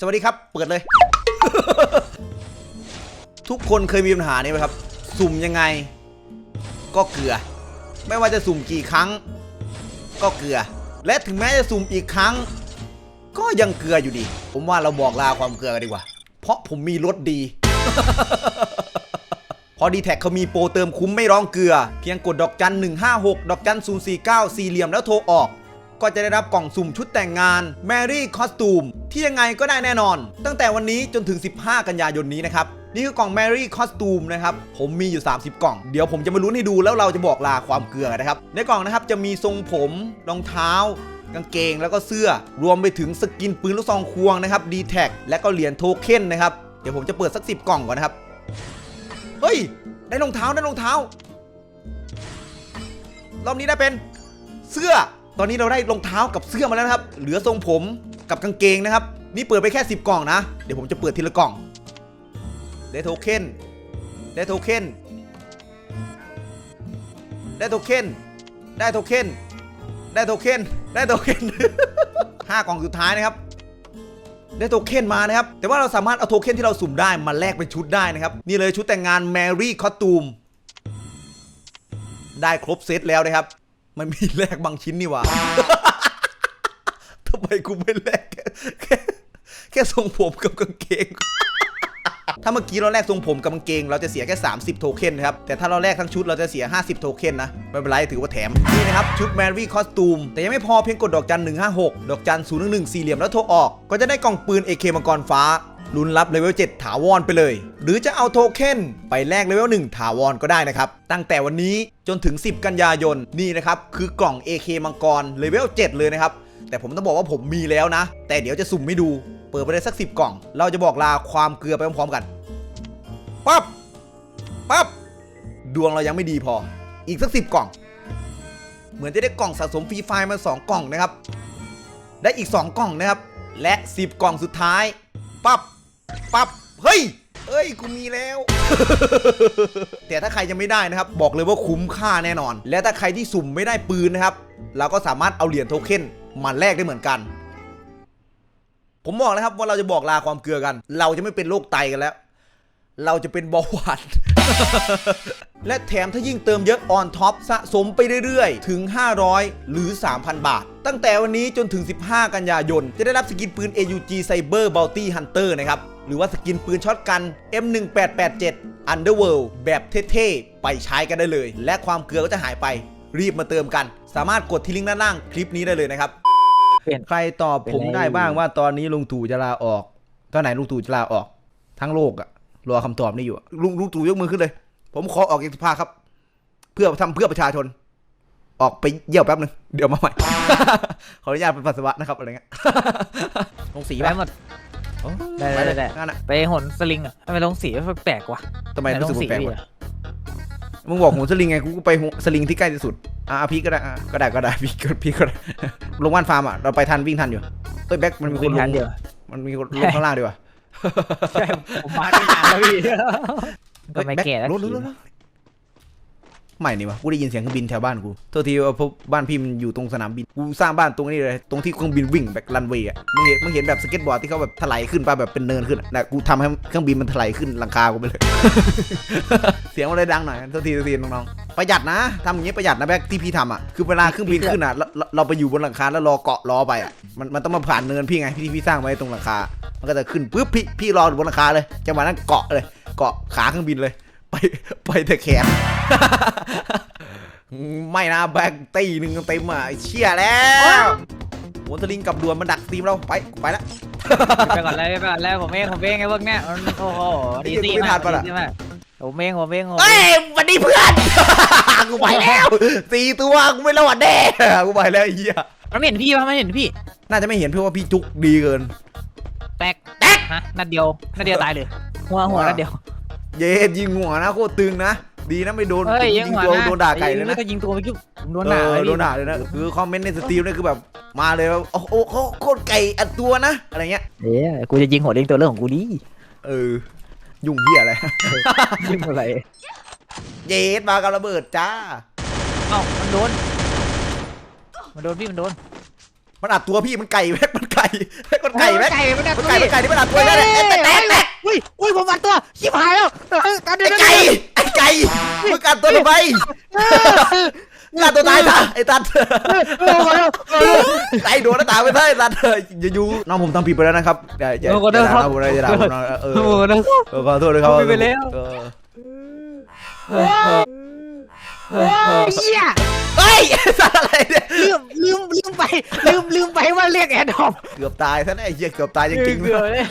สวัสดีครับ เปิดเลย ทุกคนเคยมีปัญหานี้ไหมครับ สุ่มยังไง ก็เกลือ ไม่ว่าจะสุ่มกี่ครั้ง ก็เกลือ และถึงแม้จะสุ่มอีกครั้ง ก็ยังเกลืออยู่ดี ผมว่าเราบอกลาความเกลือกันดีกว่า เพราะผมมีรถดี พอดีแท็กเขามีโปรเติมคุ้มไม่ร้องเกลือ เพียงกดดอกจัน156 ดอกจัน049 สี่เหลี่ยมแล้วโทรออก ก็จะได้รับกล่องสุ่มชุดแต่งงาน Mary Costume ที่ยังไงก็ได้แน่นอน ตั้งแต่วันนี้จนถึง 15 กันยายนนี้นะครับนี่คือกล่อง Mary Costume นะครับ ผมมีอยู่ 30 กล่อง เดี๋ยวผมจะมาลุ้นให้ดูแล้วเราจะบอกลาความเกลือนะครับ ในกล่องนะครับจะมีทรงผมรองเท้ากางเกงแล้วก็เสื้อ รวมไปถึงสกินปืนลูกซองควงนะครับ d t แท็และก็เหรียญโทเค็นนะครับ เดี๋ยวผมจะเปิดสัก10กล่องก่อนนะครับ เฮ้ย ได้รองเท้าได้รองเท้ารอบนี้ได้เป็นเสื้อ ตอนนี้เราได้รองเท้ากับเสื้อมาแล้วนะครับ เหลือทรงผมกับกางเกงนะครับ นี่เปิดไปแค่ 10 กล่องนะ เดี๋ยวผมจะเปิดทีละกล่อง ได้โทเค็น ได้โทเค็น ได้โทเค็น ได้โทเค็น ได้โทเค็น ได้โทเค็นห้ากล่องสุดท้ายนะครับ ได้โทเค็นมานะครับ แต่ว่าเราสามารถเอาโทเค็นที่เราสุ่มได้มาแลกเป็นชุดได้นะครับ นี่เลยชุดแต่งงาน Mary Costume ได้ครบเซตแล้วนะครับ มันมีแลกบางชิ้นนี่หว่าทำไมกูไม่แลกแค่แค่ทรงผมกับกางเกง ถ้าเมื่อกี้เราแลกทรงผมกับกางเกง เราจะเสียแค่ 30 โทเค็นนะครับ แต่ถ้าเราแลกทั้งชุดเราจะเสีย 50 โทเค็นนะ ไม่เป็นไรถือว่าแถม นี่นะครับ ชุด Mary Costume แต่ยังไม่พอเพียงกดดอกจัน 156 ดอกจัน011 สี่เหลี่ยมแล้วโทรออก ก็จะได้กล่องปืน AK มังกรฟ้า ลุ้นรับเลเวล7ถาวรไปเลย หรือจะเอาโทเค็นไปแลกเลเวล1ถาวรก็ได้นะครับ ตั้งแต่วันนี้จนถึง 10 กันยายนนี่นะครับคือกล่อง AK มังกรเลเวล7เลยนะครับแต่ผมต้องบอกว่าผมมีแล้วนะ แต่เดี๋ยวจะสุ่มให้ดู เปิดไปเลยสัก 10 กล่อง เราจะบอกลาความเกลือไปพร้อมๆกันปั๊บปั๊บดวงเรายังไม่ดีพอ อีกสักสิบกล่อง เหมือนจะได้กล่องสะสมฟรีไฟล์มา 2 กล่องนะครับ ได้อีก 2 กล่องนะครับ และ 10 กล่องสุดท้ายปั๊บ ปั๊บเฮ้ยเฮ้ยกูมีแล้ว แต่ถ้าใครยังไม่ได้นะครับ บอกเลยว่าคุ้มค่าแน่นอน และถ้าใครที่สุ่มไม่ได้ปืนนะครับ เราก็สามารถเอาเหรียญโทเค็นมาแลกได้เหมือนกัน ผมบอกแล้วครับว่าเราจะบอกลาความเกลือกัน เราจะไม่เป็นโรคไตกันแล้ว เราจะเป็นเบาหวานและแถมถ้ายิ่งเติมเยอะออนท็อปสะสมไปเรื่อยๆ ถึง 500 หรือ 3,000 บาท ตั้งแต่วันนี้จนถึง 15 กันยายน จะได้รับสกินปืน AUG Cyber Bounty Hunter นะครับ หรือว่าสกินปืนช็อตกัน M1887 Underworld แบบเท่ๆ ไปใช้กันได้เลย และความเกลือก็จะหายไป รีบมาเติมกัน สามารถกดที่ลิงก์ด้านล่างคลิปนี้ได้เลยนะครับเปลี่ยนใครตอบผมได้บ้างว่าตอนนี้ลุงตู่จะลาออก ตอนไหนลุงตู่จะลาออก ทั้งโลกอะรอคำตอบนี้อยู่อะลุงลุงตู่ยกมือขึ้นเลย ผมขอออกจากสภาครับ เพื่อทำเพื่อประชาชน ออกไปเยี่ยวแป๊บหนึ่งเดี๋ยวมาใหม่ขออนุญาตเป็นปัสสาวะนะครับอะไรเงี้ยลงสีได้ป่ะหมด โอ้ได้ไปเลยได้งั้นอะไปหนสลิงอะทำไมลงสีแปลกๆวะทำไมหนรู้สึกลงสีแปลกพี่วะอะมึงบอกหูสลิงไงกูก็ไปหูสลิงที่ใกล้ที่สุดอะอะพี่ก็ได้อะก็ได้ก็ได้พี่ก็พี่ก็ได้ลงว่านฟาร์มอะเราไปทันวิ่งทันอยู่เอ้ยแบ็คมันมีคนลทังนเดียวมันมีคนลงข้างล่างดีกว่าใช่ผมมาไม่ทันแล้วพี่ก็ไม่เฮ้ยแก่แล้วรถรถรถรถ ไม่นี่วะกูได้ยินเสียงเครื่องบินแถวบ้านกูโทษทีว่าพบบ้านพี่มันอยู่ตรงสนามบิน กูสร้างบ้านตรงนี้เลย ตรงที่เครื่องบินวิ่งแบบรันเวย์อะมึงเห็นมึงเห็นแบบสเก็ตบอร์ดที่เขาแบบถลายขึ้นไปแบบเป็นเนินขึ้นนะกูทำให้เครื่องบินมันถลายขึ้นหลังคากูไปเลย เสียงมันเลยดังหน่อยโทษทีโทษทีน้องๆ ประหยัดนะทำอย่างนี้ประหยัดนะแบ็คที่พี่ทำอะ คือเวลาเครื่องบินขึ้นอะเราเราไปอยู่บนหลังคาแล้วรอเกาะล้อไปอะ มันมันต้องมาผ่านเนินพี่ไงพี่ที่พี่สร้างไว้ตรงหลังคา มันก็จะขึ้นปุ๊บพี่พี่รออยู่บนหลังคาเลยจังหวะนั้นเกาะเลย เกาะขาเครื่องบินเลย ไปไปแต่แขนไม่นะแบกตีหนึ่งเต็มอะไอ้เชี่ยแล้วหัวสลิงกับดวนมันดักทีมเราไปไปแล้วไปก่อนเลยไปก่อนเลยผมเองผมเองไอ้พวกเนี้ยมันโอ้โหดีซีไม่ทัมานกปะล่ะดีซีมากผมเองผมเองผมเอ้ยวันนี้เพื่อนกูไปแล้วสี่ตัวกูไม่รอดแน่กูไปแล้วไอ้เหี้ยมันไม่เห็นพี่ปะมันเห็นพี่ น่าจะไม่เห็นเพราะว่าพี่จุกดีเกิน แตกแตกฮะนัดเดียวนัดเดียวตายเลยหัวหัวนัดเดียว เย็ดยิงหัวนะโคตรตึงนะ ดีนะไม่โดนเฮ้ยยิยังงหัวตัวนะโดนด่าไก่เลยนะถ้ายิงตัวไปจุ๊บโดนเอหนาอเลยโดนด่าเลยนะคือคอมเมนต์ในสตรีมเนี่ยคือแบบมาเลยว่าโอ้โหเขาโคตรไก่อัดตัวนะอะไรเงี้ยเอ๊ะกูจะยิงหัวเด้งตัวเรื่องของกูดิเออยุ่งเหี้ยอะไร ยิงอะไรเย็ดมากับระเบิดจ้า เอ้ามันโดน มันโดนพี่มันโดนมันอัดตัวพี่มันไก่แม็กมันไก่ไอ้คนไก่ไหมไก่ไม่ได้คนไก่คนไก่ที่มันอัดตัวได้เลยแตกแตกแตก อุ้ยอุ้ยผมอัดตัวชิบหายแล้วกันเดี๋ไอ้ยวไก่ไอ้ไก่มึงกัดตัวทำไมกัดตัวตายซะไอ้ตัดไก่โดนหน้าต่างไปซะไอ้ตัดอย่าอยู่น้องผมทำผิดไปแล้วนะครับอย่าอย่าอย่าด่าผมนะอย่าด่าผมนะเออโอ้โหนะ เออขอโทษด้วยครับผมผิดไปแล้ว เออเฮีย เฮ้ยสัตว์อะไรเนี่ยลืมลืมลืมไป ลืมลืมไปว่าเรียกแอดดอปเกือบตายซะแน่ไอ้เหี้ยเกือบตายจริงเกือบเลย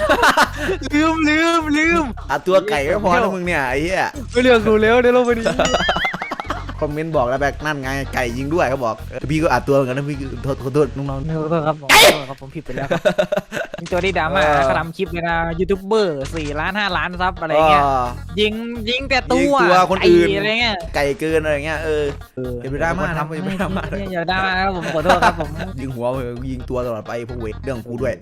ลืมลืมลืมๆอะตัวไก่ไม่พอนะมึงเนี่ยไอ้เหี้ยไม่เลือกกูแล้วเดี๋ยวลงไปดิคอมเมนต์บอกแล้วแบกนั่นไงไก่ยิงด้วยเขาบอกเออพี่ก็อัดตัวเหมือนกันนะพี่ขอโทษขอโทษน้องขอโทษครับผมขอโทษครับผมผิดไปแล้วครับ มีตัวที่ดราม่าเออ เขาทำคลิปเลยนะยูทูบเบอร์สี่ล้านห้าล้านซับๆอะไรเงี้ยอ๋อยิงยิงแต่ตัวยิงตัวคนอื่น ไอะไรเงี้ยไก่เกินอะไรเงี้ยเออ อย่าไปดราม่านะอย่าไปดราม่า อย่าดราม่าครับผมขอโทษครับผมยิงหัวเออยิงตัวตลอดไปพวกเวทเรื่องกูด้วย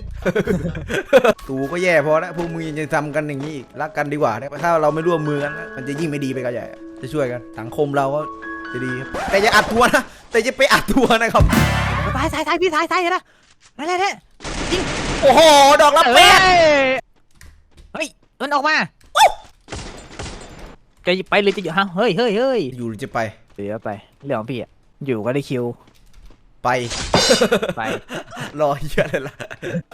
ตูก็แย่พอแล้วพวกมึงยังจะทำกันอย่างนี้อีกรักกันดีกว่าถ้าเราไม่ร่วมมือกันนะมันจะยิ่งไม่ดีไปกันใหญ่ จะช่วยกันสังคมเราก็จะดีครับแต่อย่าอัดตัวนะแต่อย่าไปอัดตัวนะครับตายตายตายพี่ตายตายนะนั่นแหละเนี่ย โอ้โห ดอกละเอ้แปดยเฮ้ยเอินออกมาจะไปหรือจะอยู่ฮะเฮ้ยเฮ้ยเฮ้ยอยู่หรือจะไปเดี๋ยวไปเรื่องของพี่อะอยู่ก็ได้คิว ไปไป รอเหี้ยอะไรล่ะ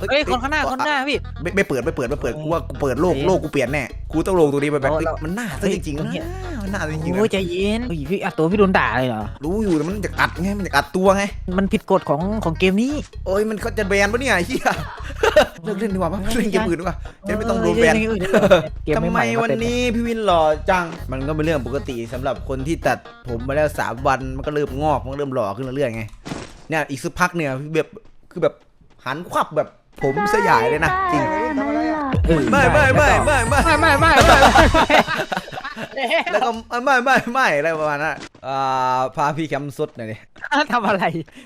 เฮ้ยคนข้างหน้าคนข้างหน้าพี่ ไม่ไม่เปิดไม่เปิดไม่เปิดกูว่ากูเปิดโลกเอ๊ะโลกกูเปลี่ยนแน่กูต้องลงตรงนี้ไปแบบเราเฮ้ยเรามันน่าซะเฮ้ยจริงๆตรนะงเนี้ยมันน่าซะจริงๆโอ้ยนะใจเย็นโอ้ยพี่อัดตัวพี่โดนด่าเลยเหรอรู้อยู่แต่มันอยากอัดไงมันอยากอัดตัวไงมันผิดกฎของของเกมนี้ โอ้ยมันเขาจะแบนปะเนี่ยไอ้เหี้ย เลิกเล่นดีกว่าปะเล่นเกมอื่นดีกว่าจะไม่ต้องโดนแบนเกมทำไมใหม่ๆาวันเต็นี้พี่วินหล่อจัง มันก็เป็นเรื่องปกติสำหรับคนที่ตัดผมมาแล้วสามวันมันก็เริ่มงอกมันก็เริ่มหล่อขึ้นเรื่อยๆไงเนี่ยอีกสักพักเนี่ยแบบคือแบบหันควับแบบผมสยายเลยนะจริงเออไม่ไม่ไม่ไม่ไม่ไม่ไม่ไม่ไม่แล้วก็ไม่ไม่ไม่อะไรประมาณนั้นอ่าพาพี่แคมป์สุดหน่อยดิทำอะไร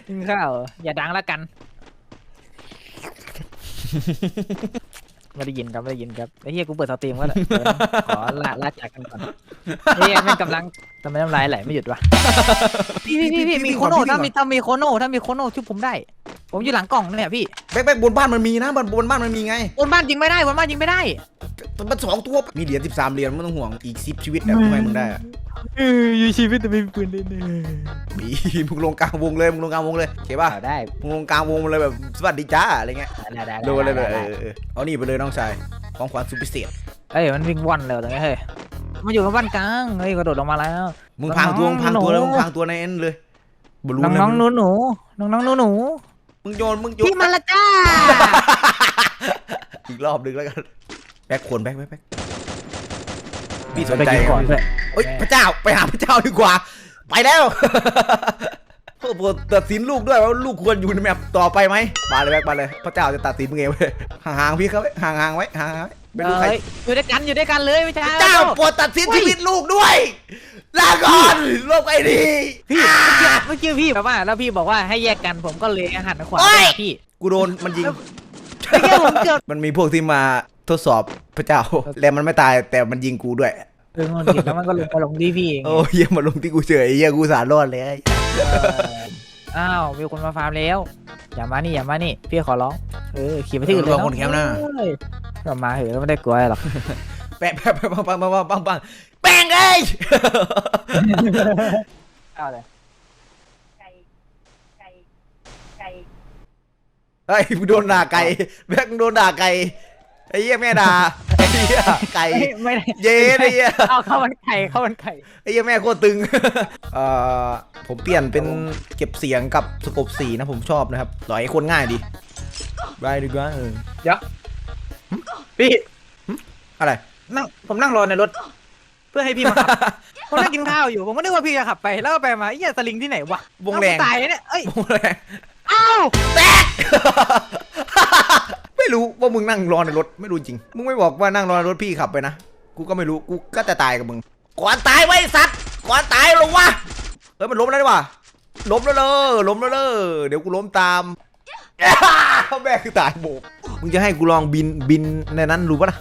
กินข้าวเหรออย่าดังละกัน ไม่ได้ยินครับไม่ได้ยินครับไอ้เฮียกูเปิดสตรีมก็เลยขอลาลาจากกันก่อนเฮียแม่งกำลังทำไมน้ำลายไหลไม่หยุดวะพี่พี่พี่พี่มีโคโน่ถ้ามีถ้ามีโคโน่ถ้ามีโคโน่ชุบผมได้ ผมอยู่หลังกล่องเนี่ยพี่แบ๊กแบ๊กบนบ้านมันมีนะบนบนบ้านมันมีไงบนบ้านยิงไม่ได้บนบ้านยิงไม่ได้มันสองตัวมีเหรียญสิบสามเหรียญไม่ต้องห่วงอีกสิบชีวิตเนี่ยทำไมมึงได้อะเอออยู่ชีวิตแต่ไม่มีปืนเล่นมีมึงลงกลางวงเลยมึงลงกลางวงเลยโอเคป่ะได้มึงลงกลางวงเลยแบบสวัสดีจ้าอะไรเงี้ยได้ได้โดนเลยแบบเออเออเออเอานี่ไปเลยน้องชายของขวัญสุดพิเศษเอ้ยมันวิ่งว่อนเลยตรงนี้เฮ้ยมาอยู่กับบ้านกลางเฮ้ยกระโดดลงมาแล้วมึงพังตัวมึงพังตัวเลยหนูมึงพังตัวในเอ็นเลยบอลลูน้นองเลยน้องหนูหนูน้องน้องหนูหนู มึงโยนมึงโยนพี่มาละจ้า อีกรอบหนึงแล้วกันแบ็คขวนแบ็คแบ็คแบ็คพี่สนใจไปกิก่อนด้วย เอ้ยพระเจ้าไปหาพระเจ้าดีกว่า ไปแล้วเพื่อโปรดตัดสินลูกด้วยว่าลูกควรอยู่ในแมปต่อไปไหมมาเลยแบ็คมาเลยพระเจ้าจะตัดสินมึงเองเว้ยห่างๆพี่เขาไว้ห่างๆไว้ห่างๆไว้ไม่รู้ใคร เอ้ยอยู่ด้วยกันอยู่ด้วยกันเลยไม่ใช่เจ้าโปรดตัดสินชีวิตลูกด้วย ลาก่อนโลกไอ้ดีพี่เมื่อกี้เมื่อกี้พี่แบบว่าแล้วพี่บอกว่าให้แยกกันผมก็เลยหันขวาโอ้ไปยหาพี่กูโดนมันยิง เมื่อกี้ผมเกือบมันมีพวกที่มาทดสอบพระเจ้า แล้วมันไม่ตายแต่มันยิงกูด้วย เออมันผิดแล้วมันก็ลงมาลงที่พี่เองโอ้ยเหี้ยมาลงที่กูเฉยเหี้ยกูสารรอดเลยเอออ้าวมีคนมาฟาร์มแล้ว อย่ามานี่อย่ามานี่พี่ขอร้องเออขี่ไปที่อื่นเลยเออคนแคมป์นะ เอ้ยก็มาเหอะไม่ได้กลัวอะไรหรอก แปะแปะแปะปังปังปังปังปังปัง แป้งเอ้ย เอาเลยไก่ไก่ไก่เฮ้ยมึงโดนด่าไก่แบ็คมึงโดนด่าไก่ไอ้เหี้ยแม่ด่าไอ้เหี้ยไก่ไม่ได้เย้ไอ้เหี้ยเอาข้าวมันไก่ข้าวมันไก่ไอ้เหี้ยแม่โคตรตึงเอ่อผมเปลี่ยนเป็นเก็บเสียงกับสกบสีนะผมชอบนะครับหล่อยให้คนง่ายดีได้ดีกว่าเออพี่อะไรนั่งผมนั่งรอในรถเพื่อให้พี่มาขับผมนั่งกินข้าวอยู่ผมก็นึกว่าพี่จะขับไปแล้วก็ไปมาไอ้เหี้ยสลิงที่ไหนวะวงแรงเอากูตายเนี่ยเอ้ยวงแรงอ้าวแตกไม่รู้ว่ามึงนั่งรอในรถไม่รู้จริง มึงไม่บอกว่านั่งรอในรถพี่ขับไปนะ กูก็ไม่รู้ กูก็จะตายกับมึง ก่อนตายไว้สัตว์ ก่อนตายลงวะเฮ้ยมันล้มแล้วดีกว่าล้มแล้วเลยล้มแล้วเลยเดี๋ยวกูล้มตามแม่คือตายโบก มึงจะให้กูลองบินบินในนั้นรู้ปะนะ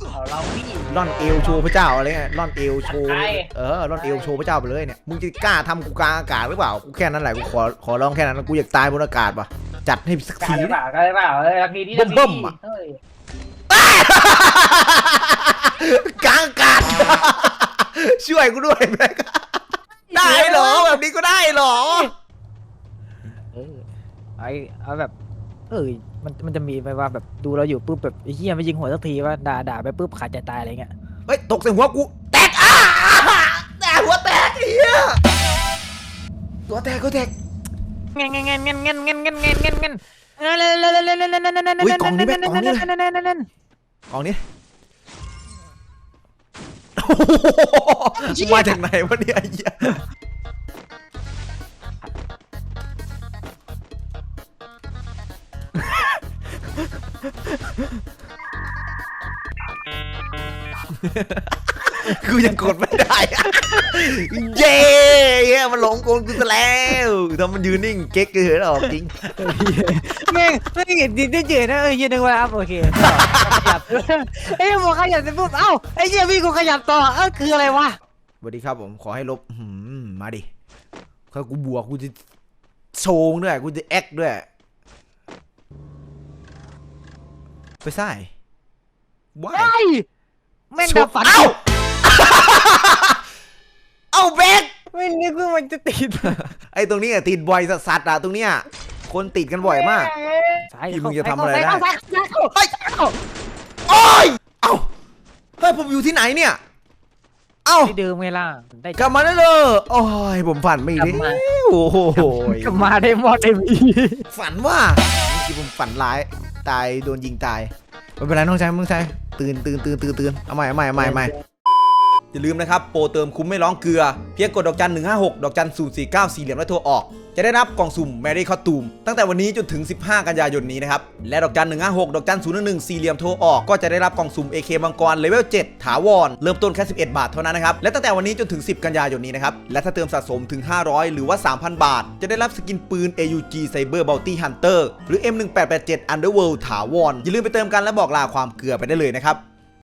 เอาเราพี่ ล่อนเอวโชว์พระเจ้าอะไรเงี้ยล่อนเอวโชว์ใช่เออล่อนเอวโชว์พระเจ้าไปเลยเนี่ยมึงจะกล้าทำกูกลางอากาศหรือเปล่ากูแค่นั้นแหละกูขอขอร้องแค่นั้นนะกูอยากตายบนอากาศปะจัดให้สักกล้าทีหรือเปล่ากล้าหรือเปล่าเออทีนี้เบิ่มๆอะเฮ้ยกลางอากาศช่วยกูด้วยแม็กได้เหรอแบบนี้ก็ได้เหรอเออไอเอาแบบเออ มันมันจะมีไปว่าแบบดูเราอยู่ปุ๊บแบบไอ้เหี้ยไม่ยิงหัวสักทีว่าด่าด่าไปปุ๊บขาดใจตายอะไรเงี้ยเฮ้ย ตกใส่หัวกู แตกอ้าแต่หัวแตกไอ้เหี้ยตัวแตกก็แตกเงี้ยเงี้ยเงี้ยเงี้ยเงี้ยเงี้ยเงี้ยเงี้ยเงี้ยเงี้ยเออเล่นเล่นเล่นเล่นเล่นเล่นเล่นเล่นเล่นอุ๊ยกล่องนี้แม่งกล่องนี้เลยเล่นเล่นเล่นเล่นกล่องนี้โอ้โหมาจากไหนวะเนี่ยไอ้เหี้ย กูยังกดไม่ได้อะเย้เย้มันหลงกลกูซะแล้วทำมันยืนนิ่งเก๊กเกินออกจริง แม่งแม่งเห็นดินได้เจนะเออเหี้ยนึกว่าอัพโอเคขยับเอ้ยพอขยับเสร็จปุ๊บเอ้าไอ้เหี้ยพี่กูขยับต่อเออคืออะไรวะสวัสดีครับผมขอให้ลบหืมมาดิถ้ากูบวกกูจะโชงด้วย กูจะแอคด้วย ไปใส่ว้ายไอ้แม่งโชดับฝัน เอ้า เอ้าแบกไม่นึกว่ามันจะติดไอ้ตรงนี้อะติดบ่อยสัสๆอะตรงเนี้ยคนติดกันบ่อยมาก ซ้ายพี่มึเข้างจะทำอะไรได้ซ้ายเข้าซ้ายเข้าเฮ้ยซ้ายเข้าโอ้ยเอ้าเฮ้ยผมอยู่ที่ไหนเนี่ย เอ้าที่เดิมไงล่ะได้กลับมาแล้วเลยโอ้ยผมฝันไม่กลัได้บมาโอ้โห กลับมาได้มอดได้มี ฝันว่าเมื่อกี้ผมฝันร้าย ตายโดนยิงตายไม่เป็นไรน้องชายน้องชายตื่นตื่นตื่นตื่นตื่นเอาใหม่เอาใหม่เอาใหม่เอาใหม่ อย่าลืมนะครับ โปรเติมคุ้มไม่ร้องเกลือ เพียงกดดอกจัน 156 ดอกจัน 049 สี่เหลี่ยมแล้วโทรออก จะได้รับกล่องสุ่มแมรี่คอตูม ตั้งแต่วันนี้จนถึง 15 กันยายนนี้นะครับ และดอกจัน 156 ดอกจัน 011 สี่เหลี่ยมโทรออก ก็จะได้รับกล่องสุ่ม AK มังกรเลเวล 7 ถาวร เริ่มต้นแค่ 11 บาทเท่านั้นนะครับ และตั้งแต่วันนี้จนถึง 10 กันยายนนี้นะครับ และถ้าเติมสะสมถึง 500 หรือว่า 3,000 บาท จะได้รับสกินปืน AUG Cyber Bounty Hunter หรือ M1887 Underworld ถาวรอย่าลืมไปเติมกันและบอกลาความเกลือไปได้เลยนะครับ